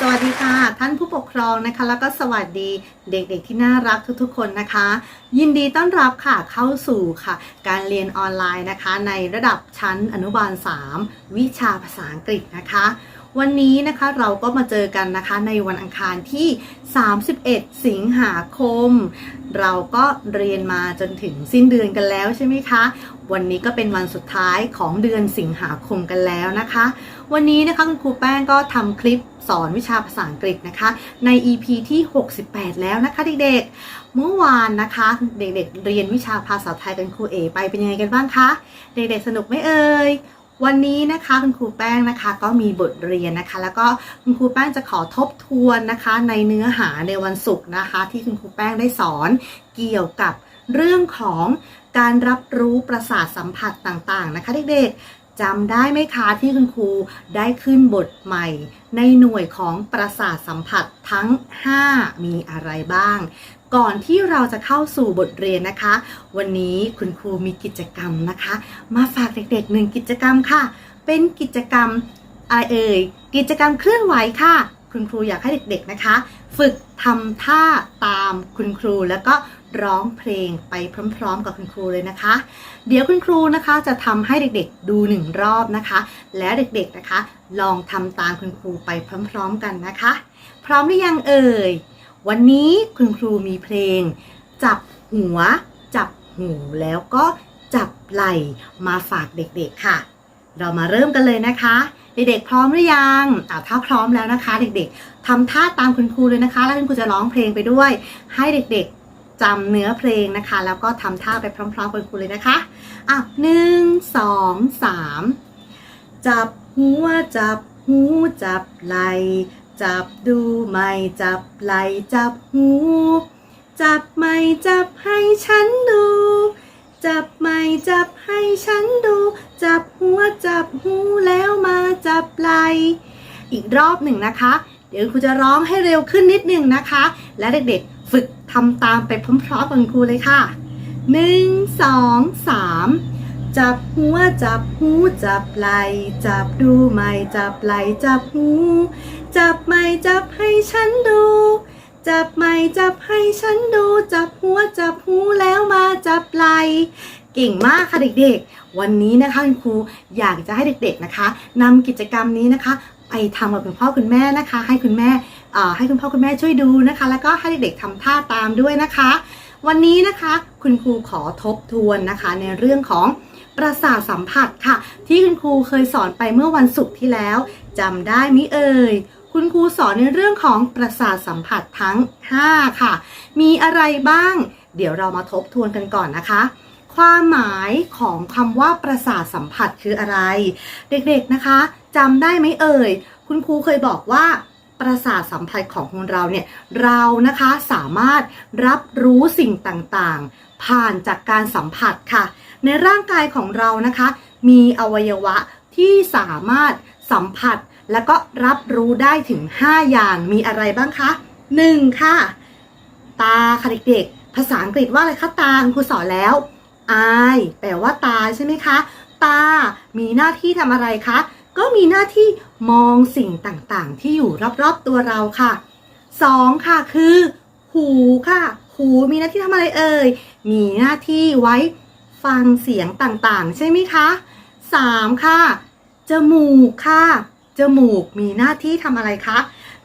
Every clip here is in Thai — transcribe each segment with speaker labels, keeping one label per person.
Speaker 1: สวัสดีค่ะ ท่านผู้ปกครองนะคะ แล้วก็สวัสดีเด็กๆที่น่ารักทุกๆคนนะคะ ยินดีต้อนรับค่ะเข้าสู่ค่ะ การเรียนออนไลน์นะคะ ในระดับชั้นอนุบาล 3 วิชาภาษาอังกฤษนะคะ วันนี้นะคะเราก็มาเจอกันนะคะในวันอังคารที่ 31 สิงหาคม เราก็เรียนมาจนถึงสิ้นเดือนกันแล้วใช่ไหมคะ วันนี้ก็เป็นวันสุดท้ายของเดือนสิงหาคมกันแล้วนะคะ วันนี้นะคะคุณครูแป้งก็ทำคลิปสอนวิชาภาษาอังกฤษนะคะ ใน EP ที่ 68 แล้วนะคะเด็กๆ เมื่อวานนะคะ เด็กๆ เรียนวิชาภาษาไทยกันครูเอไปเป็นยังไงกันบ้างคะ เด็กๆ สนุกไหมเอ่ยวันนี้นะคะคุณครูแป้งนะคะก็มีบทเรียนนะคะ แล้วก็คุณครูแป้งจะขอทบทวนนะคะ ในเนื้อหาในวันศุกร์นะคะ ที่คุณครูแป้งได้สอนเกี่ยวกับเรื่องของการรับรู้ประสาทสัมผัสต่างๆนะคะเด็กๆ จำได้ไหมคะที่คุณครูได้ขึ้นบทใหม่ ในหน่วยของประสาทสัมผัสทั้ง 5 มีอะไรบ้าง ก่อนที่เราจะเข้าสู่บทเรียนนะคะ วันนี้คุณครูมีกิจกรรมนะคะ มาฝากเด็กๆหนึ่งกิจกรรมค่ะ เป็นกิจกรรมอะไรเอ่ยกิจกรรมเคลื่อนไหวค่ะ คุณครูอยากให้เด็กๆนะคะ ฝึกทำท่าตามคุณครูแล้วก็ ร้องเพลงไปพร้อม ๆ กับคุณครูเลยนะคะ เดี๋ยวคุณครูนะคะจะทำให้เด็กๆดูหนึ่งรอบนะคะ แล้วเด็กๆนะคะ ลองทำตามคุณครูไปพร้อม ๆ กันนะคะ พร้อมหรือยังเอ่ย วันนี้คุณครูมีเพลง จับหัว จับหูแล้วก็จับไหล่มาฝากเด็กๆค่ะ เรามาเริ่มกันเลยนะคะ เด็กๆพร้อมหรือยังอ่าถ้าพร้อมแล้วนะคะ เด็กๆทำท่าตามคุณครูเลยนะคะ แล้วคุณครูจะร้องเพลงไปด้วย ให้เด็กๆ จำเนื้อเพลงนะคะ แล้วก็ทำท่าไปพร้อมๆกับคุณเลยนะคะอะหนึ่งสองสามจับหัวจับหูจับไหลจับดูไม่จับไหลจับหู จับไม่จับให้ฉันดู จับไม่จับให้ฉันดู จับหัวจับหูแล้วมาจับไหลอีกรอบหนึ่งนะคะ เดี๋ยวครูจะร้องให้เร็วขึ้นนิดหนึ่งนะคะ และเด็กๆฝึกำตามไปพร้อมๆกับครูเลยค่ะหนึ่งสองสามจับหัวจับหูจับไหลจับดูไม่จับไหลจับหู จับไม่จับให้ฉันดู จับไม่จับให้ฉันดู จับหัวจับหูแล้วมาจับไหล เก่งมากค่ะเด็กๆ วันนี้นะคะคุณครูอยากจะให้เด็กๆนะคะนำกิจกรรมนี้นะคะ ไปทำกับคุณพ่อคุณแม่นะคะ ให้คุณแม่ให้คุณพ่อคุณแม่ช่วยดูนะคะ แล้วก็ให้เด็กๆทำท่าตามด้วยนะคะ วันนี้นะคะคุณครูขอทบทวนนะคะ ในเรื่องของประสาทสัมผัสค่ะ ที่คุณครูเคยสอนไปเมื่อวันศุกร์ที่แล้วจำได้มิเอ่ยคุณครูสอนในเรื่องของประสาทสัมผัสทั้ง 5 ค่ะ มีอะไรบ้าง เดี๋ยวเรามาทบทวนกันก่อนนะคะ ความหมายของคำว่าประสาทสัมผัสคืออะไร เด็กๆนะคะจำได้ไหมเอ่ย คุณครูเคยบอกว่าประสาทสัมผัสของคนเราเนี่ยเรานะคะสามารถรับรู้สิ่งต่างๆ ผ่านจากการสัมผัสค่ะ ในร่างกายของเรานะคะ มีอวัยวะที่สามารถสัมผัสแล้วก็รับรู้ได้ถึง 5 อย่างมีอะไรบ้างคะ 1. ค่ะ ตาค่ะเด็กๆภาษาอังกฤษว่าอะไรคะตาคุณครูสอนแล้ว eye แปลว่าตาใช่ไหมคะ ตา มีหน้าที่ทำอะไรคะ ก็มีหน้าที่มองสิ่งต่างๆ ที่อยู่รอบๆตัวเราค่ะ 2. ค่ะคือ หูค่ะ หูมีหน้าที่ทำอะไรเอ่ย มีหน้าที่ไว้ฟังเสียงต่างๆ ใช่ไหมคะ 3. ค่ะ จมูกค่ะ จมูกมีหน้าที่ทำอะไรคะ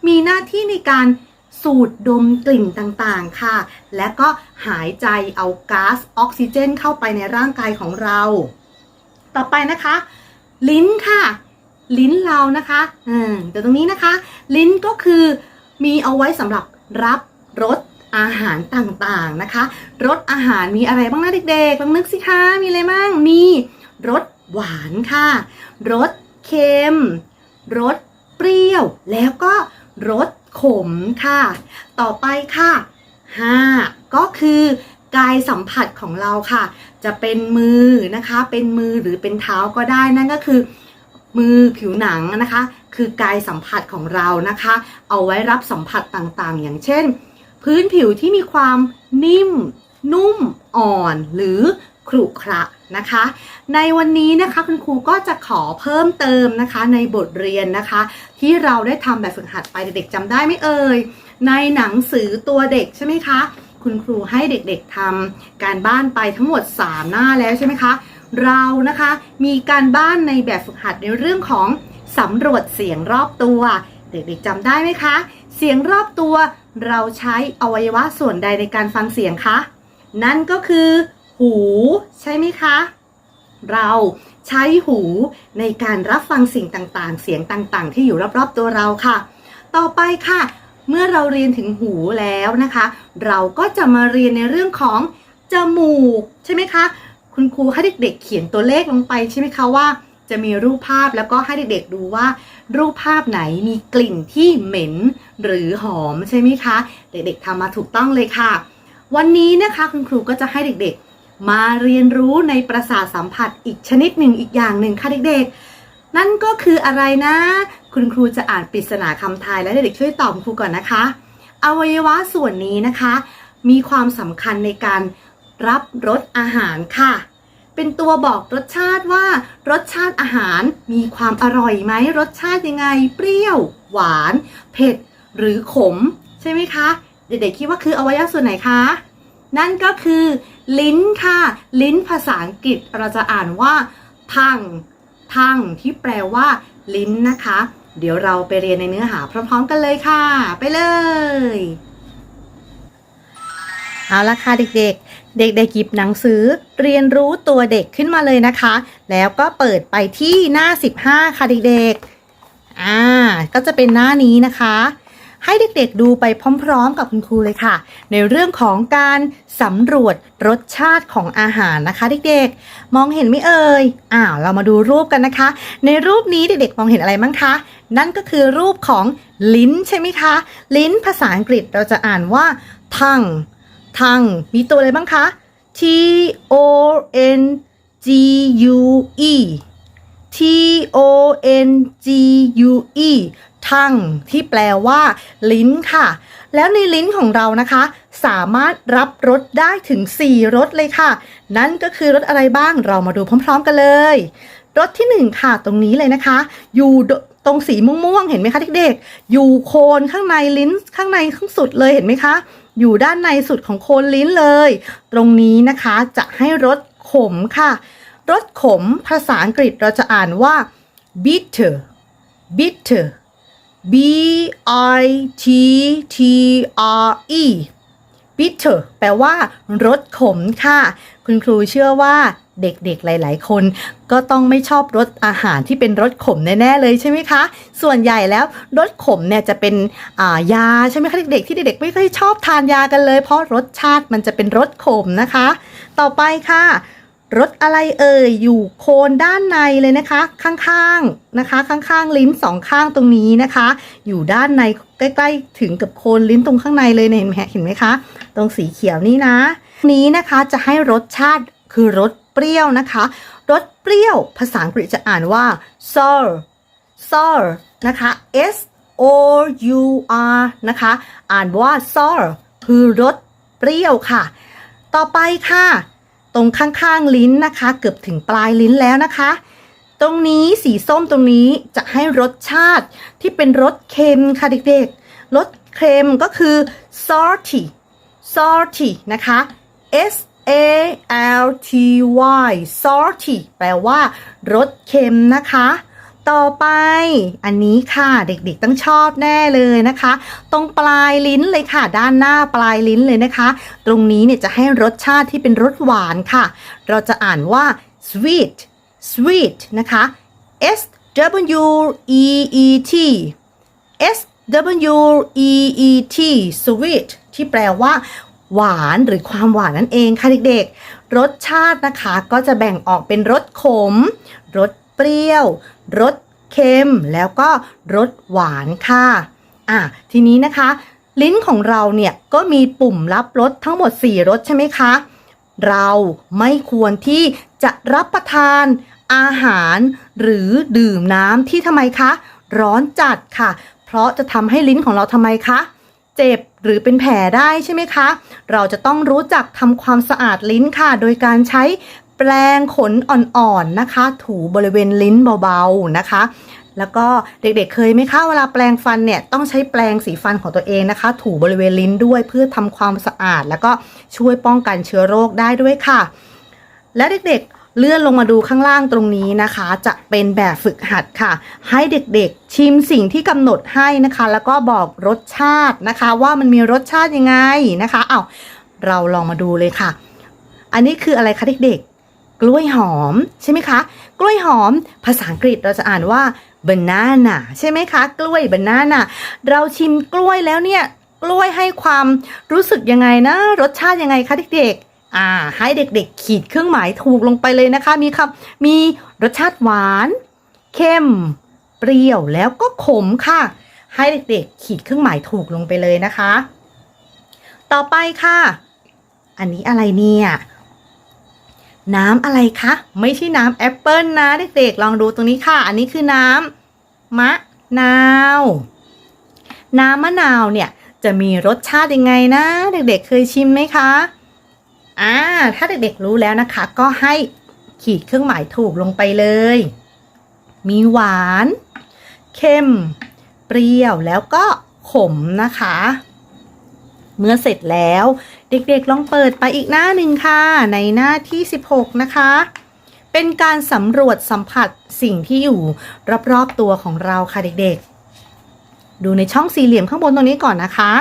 Speaker 1: มีหน้าที่ในการ สูดดมกลิ่นต่างๆค่ะ และก็หายใจเอาก๊าซออกซิเจน เข้าไปในร่างกายของเรา ต่อไปนะคะ ลิ้นค่ะ ลิ้นเรานะคะอืมเดี๋ยวตรงนี้นะคะ ลิ้นก็คือมีเอาไว้สำหรับรับรสอาหารต่างๆนะคะรสอาหารมีอะไรบ้างนะเด็กๆลองนึกสิคะมีอะไรบ้างมีรสหวานค่ะรสเค็มรสเปรี้ยว แล้วก็รส ขมค่ะ ต่อไปค่ะ5ก็คือกายสัมผัสของเราค่ะ จะเป็นมือนะคะ เป็นมือหรือเป็นเท้าก็ได้นั่นก็คือ มือผิวหนังนะคะ คือกายสัมผัสของเรานะคะ เอาไว้รับสัมผัสต่างๆ อย่างเช่น พื้นผิวที่มีความนิ่ม นุ่มอ่อนหรือขรุขระ นะคะ ในวันนี้นะคะคุณครูก็จะขอเพิ่มเติมนะคะในบทเรียนนะคะ ที่เราได้ทำแบบฝึกหัดไปเด็กๆจำได้ไหมเอ่ย ในหนังสือตัวเด็กใช่ไหมคะ คุณครูให้เด็กๆทำการบ้านไปทั้งหมด 3 หน้าแล้วใช่ไหมคะ เรานะคะมีการบ้านในแบบฝึกหัดในเรื่องของสำรวจเสียงรอบตัว เด็กๆจำได้ไหมคะ เสียงรอบตัวเราใช้อวัยวะส่วนใดในการฟังเสียงคะ นั่นก็คือ หู ใช่ไหมคะ เราใช้หูในการรับฟังสิ่งต่างๆ เสียงต่างๆ ที่อยู่รอบๆตัวเราค่ะ ต่อไปค่ะ เมื่อเราเรียนถึงหูแล้วนะคะ เราก็จะมาเรียนในเรื่องของจมูกใช่ไหมคะ คุณครูให้เด็ก ๆ เขียนตัวเลขลงไปใช่ไหมคะว่าจะมีรูปภาพแล้วก็ให้เด็กๆดูว่า รูปภาพไหนมีกลิ่นที่เหม็นหรือหอมใช่ไหมคะ เด็กๆทำมาถูกต้องเลยค่ะ วันนี้นะคะคุณครูก็จะให้เด็กๆ มาเรียนรู้ในประสาทสัมผัสอีกชนิดหนึ่งอีกอย่างหนึ่งค่ะเด็กๆ นั่นก็คืออะไรนะ คุณครูจะอ่านปริศนาคำทายและเด็กๆช่วยตอบคุณครูก่อนนะคะ อวัยวะส่วนนี้นะคะ มีความสำคัญในการรับรสอาหารค่ะ เป็นตัวบอกรสชาติว่า รสชาติอาหารมีความอร่อยไหมรสชาติยังไง เปรี้ยว หวาน เผ็ด หรือขม ใช่ไหมคะ เด็กๆคิดว่าคืออวัยวะส่วนไหนคะ นั่นก็คือ ลิ้นค่ะ ลิ้นภาษาอังกฤษเราจะอ่านว่าทังทังที่แปลว่า ลิ้นนะคะ เดี๋ยวเราไปเรียนในเนื้อหาพร้อมๆกันเลยค่ะ ไปเลยเอาละค่ะเด็กๆ เด็กๆหยิบหนังสือเรียนรู้ตัวเด็กขึ้นมาเลยนะคะ แล้วก็เปิดไปที่หน้า 15 ค่ะเด็กๆ อ่า ก็จะเป็นหน้านี้นะคะ ให้เด็กๆดูไปพร้อมๆ กับคุณครูเลยค่ะ ในเรื่องของการสำรวจรสชาติของอาหารนะคะ เด็กๆ มองเห็นไหมเอ่ยอ้าวเรามาดูรูปกันนะคะ ในรูปนี้เด็กๆมองเห็นอะไรบ้างคะ นั่นก็คือรูปของลิ้นใช่ไหมคะ ลิ้นภาษาอังกฤษเราจะอ่านว่า tongue ทังมีตัวอะไรบ้างคะ T O N G U E T O N G U E ทั้งที่แปลว่า ลิ้นค่ะ แล้วในลิ้นของเรานะคะ สามารถรับรสได้ถึง 4รสเลยค่ะ นั่นก็คือรสอะไรบ้างเรามาดูพร้อม ๆ กันเลยรสที่ 1 ค่ะ ตรงนี้เลยนะคะ อยู่ตรงสีม่วงๆเห็นไหมคะเด็กๆ อยู่โคนข้างในลิ้นข้างในข้างสุดเลยเห็นไหมคะ อยู่ด้านในสุดของโคนลิ้นเลย ตรงนี้นะคะจะให้รสขมค่ะ รสขมภาษาอังกฤษเราจะอ่านว่า bitter bitter b i t t r e bitter แปลว่ารสขมค่ะ คุณครูเชื่อว่าเด็กๆหลาย ๆ คน ก็ต้องไม่ชอบรสอาหารที่เป็นรสขมแน่ๆเลยใช่ไหมคะ ส่วนใหญ่แล้วรสขมเนี่ยจะเป็นายาใช่ไหมคะเด็กๆที่เด็กๆไม่ค่อยชอบทานยากันเลย เพราะรสชาติมันจะเป็นรสขมนะคะ ต่อไปค่ะ รสอะไรเอ่ยอยู่โคนด้านในเลยนะคะ ข้างๆนะคะ ข้างๆลิ้นสองข้างตรงนี้นะคะ อยู่ด้านในใกล้ๆ ถึงกับโคนลิ้นตรงข้างในเลยเนี่ยเห็นไหมเห็นไหมคะ ตรงสีเขียวนี่นะ นี้นะคะจะให้รสชาติคือรสเปรี้ยวนะคะ รสเปรี้ยว ภาษาอังกฤษจะอ่านว่า sour sour นะคะ s o u r นะคะ อ่านว่า sour คือรสเปรี้ยวค่ะ ต่อไปค่ะ ตรงข้างๆลิ้นนะคะ เกือบถึงปลายลิ้นแล้วนะคะ ตรงนี้สีส้มตรงนี้จะให้รสชาติที่เป็นรสเค็มค่ะเด็กๆรสเค็มก็คือ salty salty นะคะ S A L T Y salty แปลว่ารสเค็มนะคะ ต่อไป อันนี้ค่ะเด็กๆต้องชอบแน่เลยนะคะ ตรงปลายลิ้นเลยค่ะ ด้านหน้าปลายลิ้นเลยนะคะ ตรงนี้เนี่ยจะให้รสชาติที่เป็นรสหวานค่ะ เราจะอ่านว่า sweet sweet นะคะ S W E E T S W E E T sweet ที่แปลว่าหวานหรือความหวานนั่นเองค่ะเด็กๆ รสชาตินะคะก็จะแบ่งออกเป็นรสขม รส รี้ยวรสเค็มแล้วก็รสหวานค่ะอะทีนี้นะคะ ลิ้นของเราเนี่ยก็มีปุ่มรับรสทั้งหมด 4รสใช่ไหมคะ เราไม่ควรที่จะรับประทานอาหารหรือดื่มน้ำที่ทำไมคะ ร้อนจัดค่ะ เพราะจะทำให้ลิ้นของเราทำไมคะ เจ็บหรือเป็นแผลได้ใช่ไหมคะ เราจะต้องรู้จักทำความสะอาดลิ้นค่ะ โดยการใช้ แปแปรงขนอ่อนๆนะคะ ถูบริเวณลิ้นเบาๆนะคะ แล้วก็เด็กๆเคยไหมคะเวลาแปรงฟันเนี่ยต้องใช้แปรงสีฟันของตัวเองนะคะ ถูบริเวณลิ้นด้วยเพื่อทำความสะอาด แล้วก็ช่วยป้องกันเชื้อโรคได้ด้วยค่ะ และเด็กๆเลื่อนลงมาดูข้างล่างตรงนี้นะคะ จะเป็นแบบฝึกหัดค่ะ ให้เด็กๆชิมสิ่งที่กำหนดให้นะคะ แล้วก็บอกรสชาตินะคะ ว่ามันมีรสชาติยังไงนะคะเอาวเราลองมาดูเลยค่ะ อันนี้คืออะไรคะเด็กๆ กล้วยหอมใช่ไหมคะ กล้วยหอม ภาษาอังกฤษเราจะอ่านว่า banana ใช่ไหมคะ กล้วย banana เราชิมกล้วยแล้วเนี่ย กล้วยให้ความรู้สึกยังไงนะ รสชาติยังไงคะเด็กๆ อ่า ให้เด็กๆ ขีดเครื่องหมายถูกลงไปเลยนะคะ มีคำมีรสชาติหวานเข้มเปรี้ยวแล้วก็ขมค่ะ ให้เด็กๆ ขีดเครื่องหมายถูกลงไปเลยนะคะ ต่อไปค่ะ อันนี้อะไรเนี่ย น้ำอะไรคะ ไม่ใช่น้ำแอปเปิลนะเด็กๆลองดูตรงนี้ค่ะ อันนี้คือน้ำมะนาว น้ำมะนาวเนี่ยจะมีรสชาติยังไงนะ เด็กๆเคยชิมไหมคะอ่าถ้าเด็กๆรู้แล้วนะคะ ก็ให้ขีดเครื่องหมายถูกลงไปเลย มีหวานเข้มเปรี้ยวแล้วก็ขมนะคะ เมื่อเสร็จแล้ว เด็กๆลองเปิดไปอีกหน้าหนึ่งค่ะ ในหน้าที่ 16 นะคะ เป็นการสำรวจสัมผัสสิ่งที่อยู่รอบๆตัวของเราค่ะเด็กๆ ดูในช่องสี่เหลี่ยมข้างบนตรงนี้ก่อนนะคะ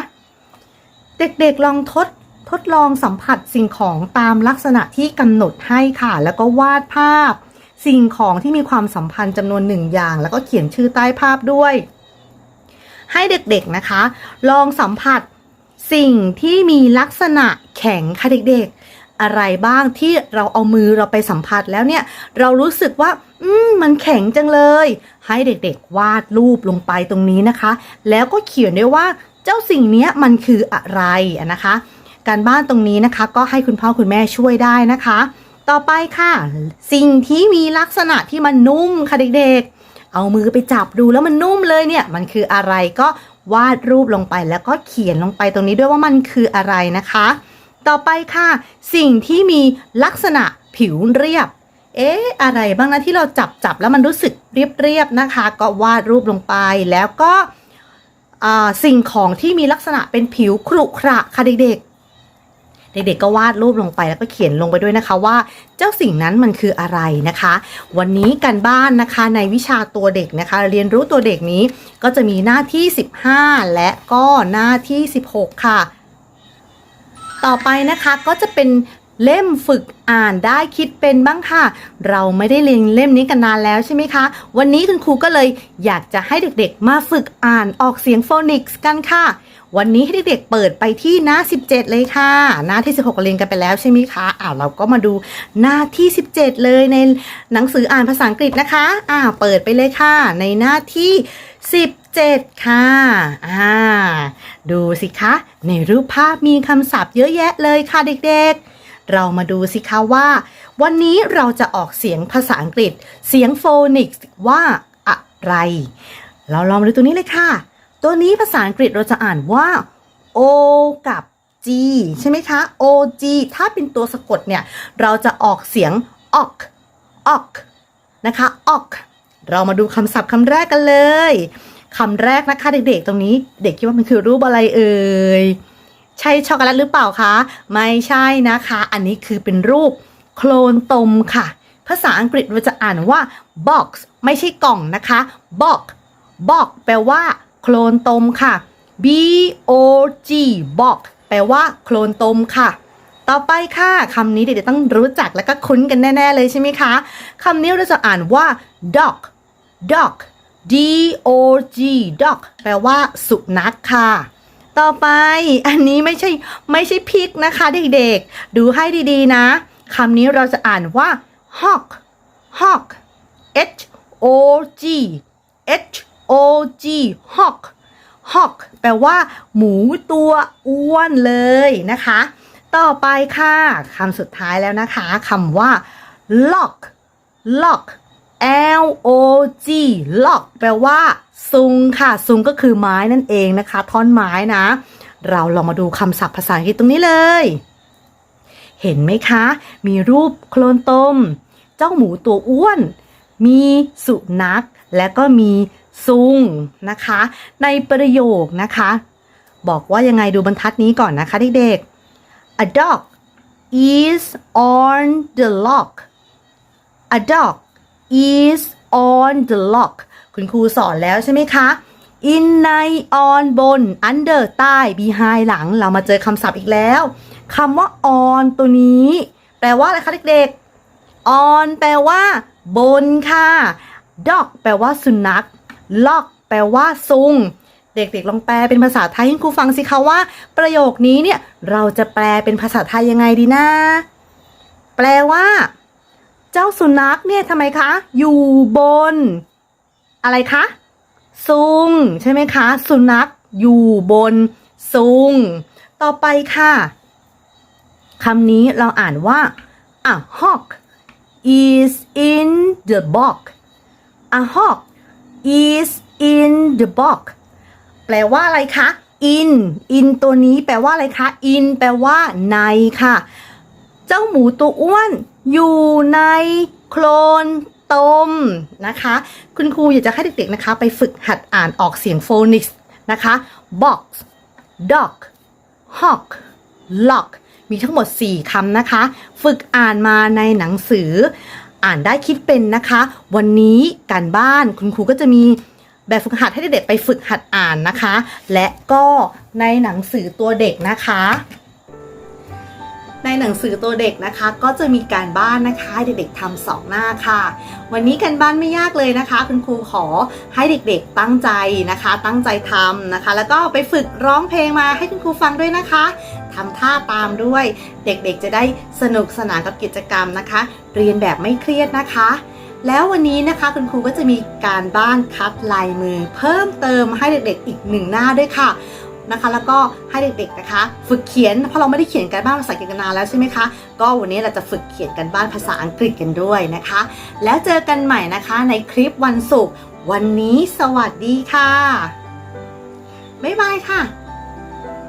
Speaker 1: เด็กๆลองทดทดลองสัมผัสสิ่งของตามลักษณะที่กำหนดให้ค่ะ แล้วก็วาดภาพ สิ่งของที่มีความสัมพันธ์จำนวนหนึ่งอย่าง แล้วก็เขียนชื่อใต้ภาพด้วย ให้เด็กๆนะคะ ลองสัมผัส สิ่งที่มีลักษณะแข็งค่ะเด็กๆ อะไรบ้างที่เราเอามือเราไปสัมผัสแล้วเนี่ย เรารู้สึกว่า อืมมันแข็งจังเลย ให้เด็กๆ วาดรูปลงไปตรงนี้นะคะ แล้วก็เขียนด้วยว่าเจ้าสิ่งนี้มันคืออะไรนะคะ การบ้านตรงนี้นะคะ ก็ให้คุณพ่อคุณแม่ช่วยได้นะคะ ต่อไปค่ะ สิ่งที่มีลักษณะที่มันนุ่มค่ะเด็กๆ เอามือไปจับดูแล้วมันนุ่มเลยเนี่ย มันคืออะไรก็ วาดรูปลงไปแล้วก็เขียนลงไปตรงนี้ด้วยว่ามันคืออะไรนะคะ ต่อไปค่ะ สิ่งที่มีลักษณะผิวเรียบ เอ๊ะอะไรบ้างนะที่เราจับจับแล้วมันรู้สึกเรียบๆนะคะ ก็วาดรูปลงไปแล้วก็สิ่งของที่มีลักษณะเป็นผิวครุขระค่ะเด็กๆ เด็กๆก็วาดรูปลงไปแล้วก็เขียนลงไปด้วยนะคะว่า เจ้าสิ่งนั้นมันคืออะไรนะคะ วันนี้กันบ้านนะคะในวิชาตัวเด็กนะคะ เรียนรู้ตัวเด็กนี้ก็จะมีหน้าที่ 15 และก็หน้าที่ 16 ค่ะ ต่อไปนะคะก็จะเป็นเล่มฝึกอ่านได้คิดเป็นบ้างค่ะ เราไม่ได้เรียนเล่มนี้กันนานแล้วใช่ไหมคะ วันนี้คุณครูก็เลยอยากจะให้เด็กๆ มาฝึกอ่านออกเสียงโฟนิกส์กันค่ะ วันนี้ให้เด็กๆเปิดไปที่หน้า 17 เลยค่ะ หน้าที่ 16เรียนกันไปแล้วใช่ไหมคะอ้าวเราก็มาดูหน้าที่ 17 เลยในหนังสืออ่านภาษาอังกฤษนะคะอ้าวเปิดไปเลยค่ะ ในหน้าที่ 17 ค่ะอ่าดูสิคะ ในรูปภาพมีคำศัพท์เยอะแยะเลยค่ะเด็กๆเรามาดูสิคะว่า วันนี้เราจะออกเสียงภาษาอังกฤษ เสียงโฟนิกส์ว่าอะไร เราลองมาดูตัวนี้เลยค่ะ ตัวนี้ภาษาอังกฤษเราจะอ่านว่า O กับ G ใช่ไหมคะ O G ถ้าเป็นตัวสะกดเนี่ย เราจะออกเสียง ok ok นะคะ ok เรามาดูคำศัพท์คำแรกกันเลยคำแรกนะคะเด็กๆ ตรงนี้เด็กคิดว่ามันคือรูปอะไรเอ่ยใช่ช็อกโกแลตหรือเปล่าคะ ไม่ใช่นะคะ อันนี้คือเป็นรูปโคลนตมค่ะ ภาษาอังกฤษเราจะอ่านว่า box ไม่ใช่กล่องนะคะ box box แปลว่า โคลนตมค่ะ b o g box แปลว่าโคลนตมค่ะ ต่อไปค่ะคำนี้เด็กๆต้องรู้จักแล้วก็คุ้นกันแน่ ๆ เลยใช่ไหมคะคำนี้เราจะอ่านว่า dog dog d o g dog แปลว่า สุนัขค่ะ ต่อไปอันนี้ไม่ใช่ไม่ใช่พริกนะคะเด็กๆ ดูให้ดีๆนะคำนี้เราจะอ่านว่า hawk hawk h o g h o g hawk hawk แปลว่า หมูตัวอ้วนเลยนะคะ ต่อไปค่ะคำสุดท้ายแล้วนะคะคำว่า lock lock L O G lock แปลว่าซุงค่ะซุงก็คือไม้นั่นเองนะคะ ท่อนไม้นะ เราลองมาดูคำศัพท์ภาษาอังกฤษตรงนี้เลย เห็นไหมคะ มีรูปโคลนตม เจ้าหมูตัวอ้วน มีสุนัขและก็มี ซุงนะคะ ในประโยคนะคะ บอกว่ายังไงดูบรรทัดนี้ก่อนนะคะเด็กๆ a dog is on the lock a dog is on the lock คุณครูสอนแล้วใช่ไหมคะ in ใน on บน under ใต้ behind หลัง เรามาเจอคำศัพท์อีกแล้วคำว่า on ตัวนี้ แปลว่าอะไรคะเด็กๆ on แปลว่า บนค่ะ dog แปลว่าสุนัข lock แปลว่าซุง เด็กๆลองแปลเป็นภาษาไทยให้ครูฟังสิคะว่า ประโยคนี้เนี่ยเราจะแปลเป็นภาษาไทยยังไงดีนะ แปลว่า เจ้าสุนัขเนี่ยทำไมคะ อยู่บน อะไรคะซุงใช่ไหมคะ สุนัขอยู่บนซุง ต่อไปค่ะคำนี้เราอ่านว่า a hawk is in the box a hawk is in the box แปลว่าอะไรคะ in in ตัวนี้แปลว่าอะไรคะ in แปลว่าในค่ะ เจ้าหมูตัวอ้วน อยู่ในโคลนตมนะคะ คุณครูอยากจะให้เด็กๆนะคะ ไปฝึกหัดอ่านออกเสียงโฟนิกส์นะคะ box dog hawk lock มีทั้งหมด 4คำนะคะ ฝึกอ่านมาในหนังสือ อ่านได้คิดเป็นนะคะ วันนี้การบ้านคุณครูก็จะมีแบบฝึกหัดให้เด็กๆไปฝึกหัดอ่านนะคะ และก็ในหนังสือตัวเด็กนะคะ ในหนังสือตัวเด็กนะคะ ก็จะมีการบ้านนะคะให้เด็กๆทำสองหน้าค่ะ วันนี้การบ้านไม่ยากเลยนะคะ คุณครูขอให้เด็กๆตั้งใจนะคะ ตั้งใจทำนะคะ แล้วก็ไปฝึกร้องเพลงมาให้คุณครูฟังด้วยนะคะทำท่าตามด้วย เด็กๆจะได้สนุกสนานกับกิจกรรมนะคะ เรียนแบบไม่เครียดนะคะแล้ววันนี้นะคะคุณครูก็จะมีการบ้านคัดลายมือ เพิ่มเติมให้เด็กๆอีกหนึ่งหน้าด้วยค่ะ นะคะ แล้วก็ให้เด็กๆนะคะ ฝึกเขียนเพราะเราไม่ได้เขียนกันบ้านภาษาอังกฤษกันนานแล้วใช่ไหมคะก็วันนี้เราจะฝึกเขียนกันบ้านภาษาอังกฤษกันด้วยนะคะ แล้วเจอกันใหม่นะคะในคลิปวันศุกร์วันนี้สวัสดีค่ะบ๊ายบายค่ะ